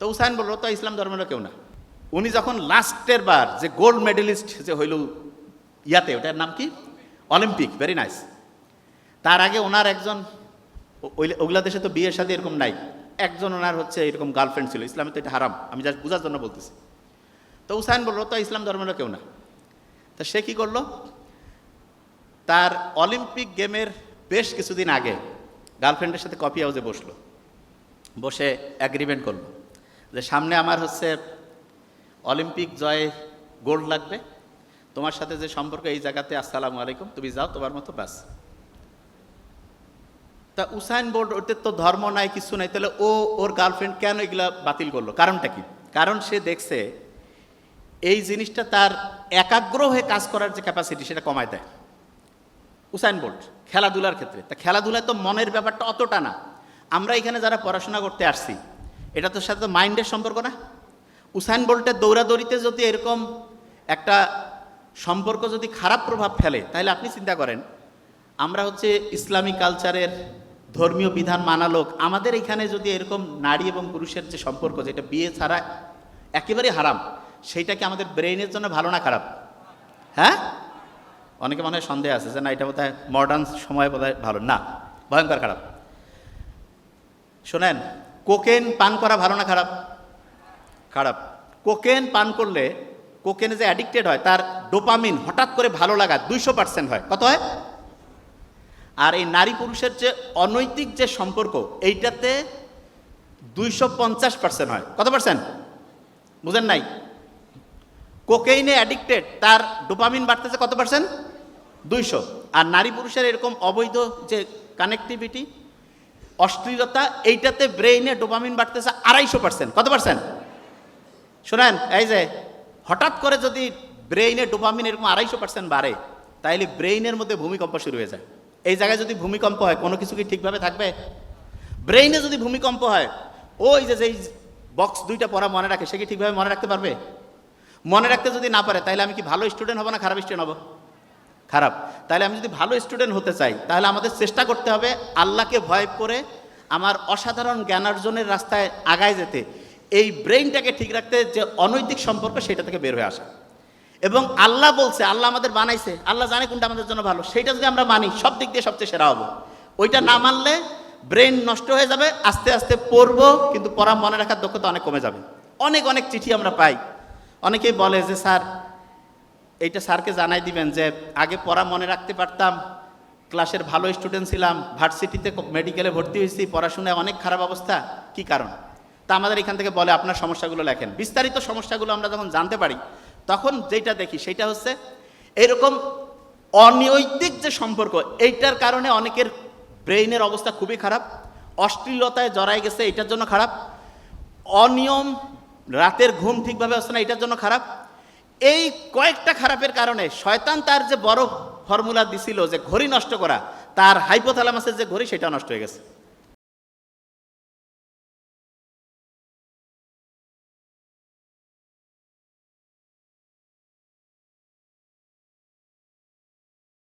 তো উসাইন বলল, তো ইসলাম ধর্মের কেউ না। উনি যখন লাস্টের বার যে গোল্ড মেডেলিস্ট যে হইল ইয়াতে, ওটার নাম কি? অলিম্পিক ভেরি নাইস তার আগে ওনার একজন ওগুলা দেশে তো বিয়ের সাথে এরকম নাই। একজন ওনার হচ্ছে এরকম গার্লফ্রেন্ড ছিল, ইসলামে তো এটা হারাম, আমি জাস্ট বোঝার জন্য বলতেছি। তো উসাইন বলল, তো ইসলাম ধর্মের কেউ না। তা সে কি করল? তার অলিম্পিক গেমের বেশ কিছুদিন আগে গার্লফ্রেন্ডের সাথে কফি হাউসে বসল। বসে অ্যাগ্রিমেন্ট করল। যে সামনে আমার হচ্ছে অলিম্পিক জয়ে গোল্ড লাগবে। তোমার সাথে যে সম্পর্ক, এই জায়গাতে আসসালামু আলাইকুম। তুমি যাও, তোমার মতো ব্যাস। তা উসাইন বোর্ড ওতে তো ধর্ম নাই, কিছু নাই। তাহলে ও ওর গার্লফ্রেন্ড কেন এগুলা বাতিল করল? কারণটা কি? কারণ সে দেখছে এই জিনিসটা তার একাগ্র হয়ে কাজ করার যে ক্যাপাসিটি সেটা কমায় দেয়। উসাইন বোল্ট খেলাধুলার ক্ষেত্রে। তা খেলাধুলায় তো মনের ব্যাপারটা অতটা না। আমরা এখানে যারা পড়াশোনা করতে আসছি এটা তো সাথে মাইন্ডের সম্পর্ক না। উসাইন বোল্টের দৌড়াদৌড়িতে যদি এরকম একটা সম্পর্ক যদি খারাপ প্রভাব ফেলে, তাহলে আপনি চিন্তা করেন, আমরা হচ্ছে ইসলামী কালচারের ধর্মীয় বিধান মানা লোক, আমাদের এখানে যদি এরকম নারী এবং পুরুষের যে সম্পর্ক, যেটা বিয়ে ছাড়া একেবারে হারাম, সেইটা কি আমাদের ব্রেইনের জন্য ভালো না খারাপ? হ্যাঁ? অনেকে মনে হয় সন্দেহ আছে যে না, এটা বোধ মডার্ন সময় বোধ ভালো না, ভয়ঙ্কর খারাপ। শোনেন কোকেন পান করা ভালো না খারাপ? খারাপ। কোকেন পান করলে কোকেনে যে অ্যাডিক্টেড হয়, তার ডোপামিন হঠাৎ করে ভালো লাগা দুইশো পার্সেন্ট হয়। কত হয়? আর এই নারী পুরুষের যে অনৈতিক যে সম্পর্ক, এইটাতে দুইশো পঞ্চাশ পার্সেন্ট হয়। কত পার্সেন্ট বুঝেন নাই? কোকেইনে অ্যাডিক্টেড তার ডোপামিন বাড়তেছে কত পার্সেন্ট দুইশো। আর নারী পুরুষের এরকম অবৈধ যে কানেক্টিভিটি অশ্লীলতা, এইটাতে ব্রেইনে ডোপামিন বাড়তেছে আড়াইশো পার্সেন্ট কত পার্সেন্ট শোনেন, এই যে হঠাৎ করে যদি ব্রেইনে ডোপামিন এরকম আড়াইশো পার্সেন্ট বাড়ে, তাইলে ব্রেইনের মধ্যে ভূমিকম্প শুরু হয়ে যায়। এই জায়গায় যদি ভূমিকম্প হয়, কোনো কিছু কি ঠিকভাবে থাকবে? ব্রেইনে যদি ভূমিকম্প হয়, ওই যে যেই বক্স দুইটা পড়া মনে রাখে, সে কি ঠিকভাবে মনে রাখতে পারবে? মনে রাখতে যদি না পারে তাহলে আমি কি ভালো স্টুডেন্ট হব না খারাপ স্টুডেন্ট হব? খারাপ। তাহলে আমি যদি ভালো স্টুডেন্ট হতে চাই, তাহলে আমাদের চেষ্টা করতে হবে আল্লাহকে ভয় করে আমার অসাধারণ জ্ঞানার্জনের রাস্তায় আগায় যেতে। এই ব্রেইনটাকে ঠিক রাখতে যে অনৈতিক সম্পর্ক, সেটা থেকে বের হয়ে আসা। এবং আল্লাহ বলছে, আল্লাহ আমাদের বানাইছে। আল্লাহ জানে কোনটা আমাদের জন্য ভালো। সেইটা যদি আমরা মানি, সব দিক দিয়ে সবচেয়ে সেরা হব। ওইটা না মানলে ব্রেন নষ্ট হয়ে যাবে, আস্তে আস্তে পড়ব, কিন্তু পড়া মনে রাখার দক্ষতা অনেক কমে যাবে। অনেক অনেক চিঠি আমরা পাই। অনেকেই বলে যে, স্যার এইটা স্যারকে জানাই দিবেন যে আগে পড়া মনে রাখতে পারতাম, ক্লাসের ভালো স্টুডেন্ট ছিলাম, ভার্সিটিতে মেডিকেলে ভর্তি হয়েছি, পড়াশোনায় অনেক খারাপ অবস্থা, কি কারণ? তা আমাদের এখান থেকে বলে আপনার সমস্যাগুলো লেখেন। বিস্তারিত সমস্যাগুলো আমরা যখন জানতে পারি, তখন যেটা দেখি সেটা হচ্ছে এরকম অনৈতিক যে সম্পর্ক, এইটার কারণে অনেকের ব্রেইনের অবস্থা খুবই খারাপ, অশ্লীলতায় জড়াই গেছে, এটার জন্য খারাপ, অনিয়ম, রাতের ঘুম ঠিকভাবে আসছে না, এটার জন্য খারাপ এই কয়েকটা খারাপের কারণে শয়তান তার যে বড় ফর্মুলা দিছিল যে ঘড়ি নষ্ট করা, তার হাইপোথালামাসের যে ঘড়ি সেটা নষ্ট হয়ে গেছে।